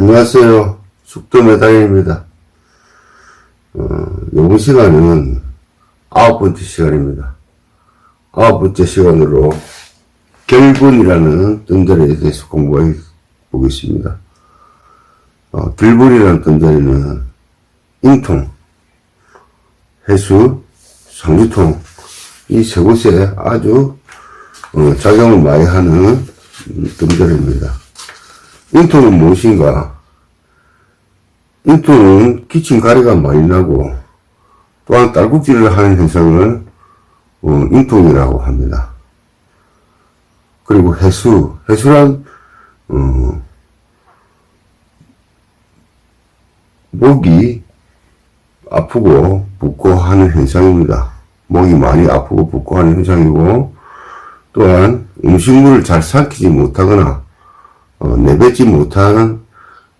안녕하세요. 숙도메달입니다. 어, 요번 시간은 아홉 번째 시간입니다. 아홉 번째 시간으로 결분이라는 뜬자리에 대해서 공부해 보겠습니다. 어, 결분이라는 뜬자리는 인통, 해수, 상주통 이 세 곳에 아주 어, 작용을 많이 하는 음, 뜬자리입니다. 인통은 무엇인가? 인통은 기침 가래가 많이 나고 또한 딸꾹질을 하는 현상을 어, 인통이라고 합니다. 그리고 해수, 해수란 어, 목이 아프고 붓고 하는 현상입니다. 목이 많이 아프고 붓고 하는 현상이고 또한 음식물을 잘 삼키지 못하거나 어, 내뱉지 못하는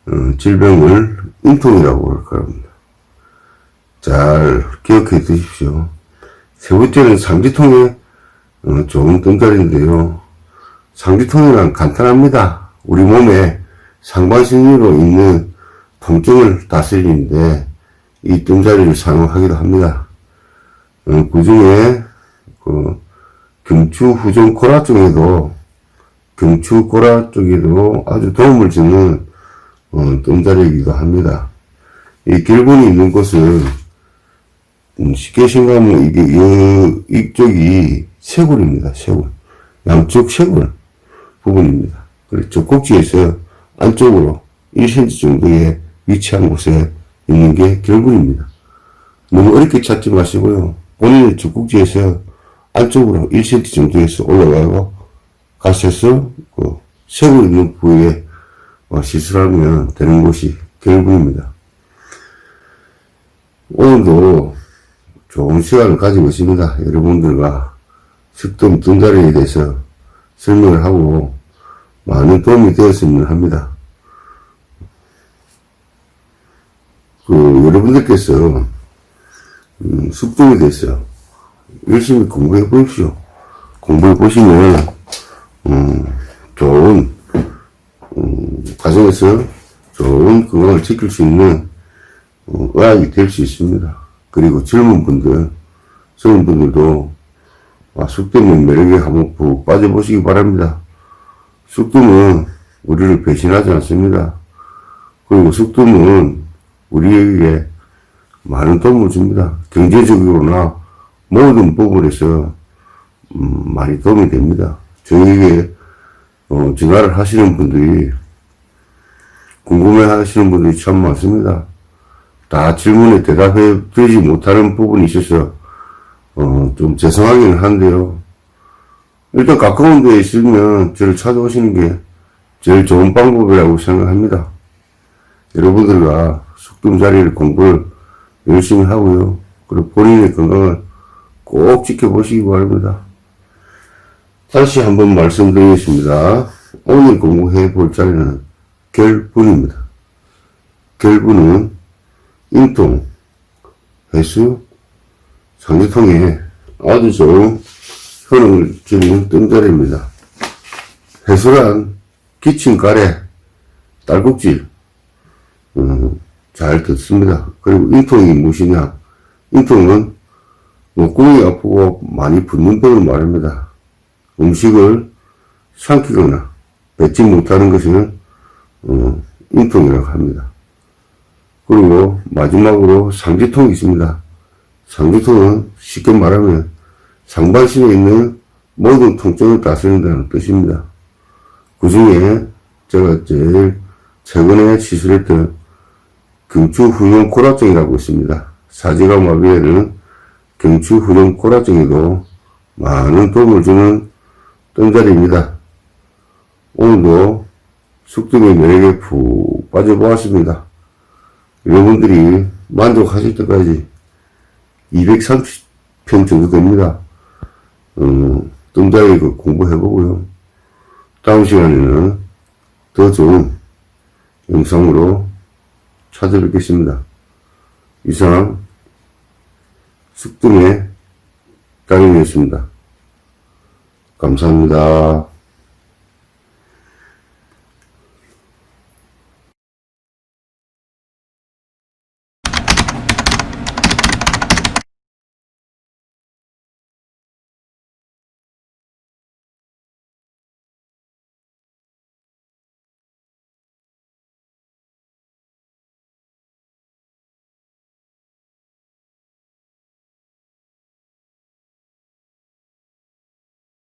어, 질병을 인통이라고 할 겁니다. 잘 기억해 두십시오. 세 번째는 상지통에 어, 좋은 뜬자리인데요. 상지통이란 간단합니다. 우리 몸에 상반신으로 있는 통증을 다스리는데 이 뜬자리를 사용하기도 합니다. 어, 그 중에 그 경추 후전 코라 쪽에도 경추 코라 쪽에도 아주 도움을 주는 어, 뜬자리이기도 합니다. 이 결분이 있는 곳은 음, 쉽게 생각하면 이게 이, 이쪽이 쇄골입니다. 쇄골 양쪽 쇄골 부분입니다. 그리고 젖꼭지에서 안쪽으로 1cm 정도에 위치한 곳에 있는 게 결분입니다. 너무 어렵게 찾지 마시고요. 본인의 젖꼭지에서 안쪽으로 1cm 정도에서 올라가고 가셔서 그 쇄골 있는 부위에 어, 시술하면 되는 곳이 결국입니다. 오늘도 좋은 시간을 가지고 있습니다. 여러분들과 식동 뜬자리에 대해서 설명을 하고 많은 도움이 되었으면 합니다. 그 여러분들께서 음, 숙동에 대해서 열심히 공부해 보십시오. 공부해 보시면 음, 좋은 음, 가정에서 좋은 건강을 지킬 수 있는 어, 의학이 될 수 있습니다. 그리고 젊은 분들, 젊은 분들도 아, 숙동의 매력에 한번 푹 빠져보시기 바랍니다. 숙동은 우리를 배신하지 않습니다. 그리고 숙동은 우리에게 많은 도움을 줍니다. 경제적으로나 모든 부분에서 음, 많이 도움이 됩니다. 저에게 어, 전화를 하시는 분들이 궁금해 하시는 분들이 참 많습니다. 다 질문에 대답해 드리지 못하는 부분이 있어서 어, 좀 죄송하기는 한데요. 일단 가까운 데에 있으면 저를 찾아오시는 게 제일 좋은 방법이라고 생각합니다. 여러분들과 숙금 자리를 공부를 열심히 하고요. 그리고 본인의 건강을 꼭 지켜보시기 바랍니다. 다시 한번 말씀드리겠습니다. 오늘 공부해 볼 자리는 결분입니다. 결분은 인통, 해수, 상지통에 아주 좋은 효능을 주는 뜬자리입니다. 해수란 기침, 가래, 딸꾹질, 음, 잘 듣습니다. 그리고 인통이 무엇이냐? 인통은 목구멍이 아프고 많이 붓는 법을 말합니다. 음식을 삼키거나 뱉지 못하는 것을 어, 인통이라고 합니다. 그리고 마지막으로 상지통이 있습니다. 상지통은 쉽게 말하면 상반신에 있는 모든 통증을 다스린다는 뜻입니다. 그 중에 제가 제일 최근에 시술했던 경추후용 코라증이라고 있습니다. 사지가 마비에는 경추후용 코라증에도 많은 도움을 주는 뜬자리입니다. 오늘도 숙등의 매력에 푹 빠져보았습니다. 여러분들이 만족하실 때까지 230편 정도 됩니다. 어, 뜬자리 그 공부해보고요. 다음 시간에는 더 좋은 영상으로 찾아뵙겠습니다. 이상 숙등의 강연이었습니다. 감사합니다.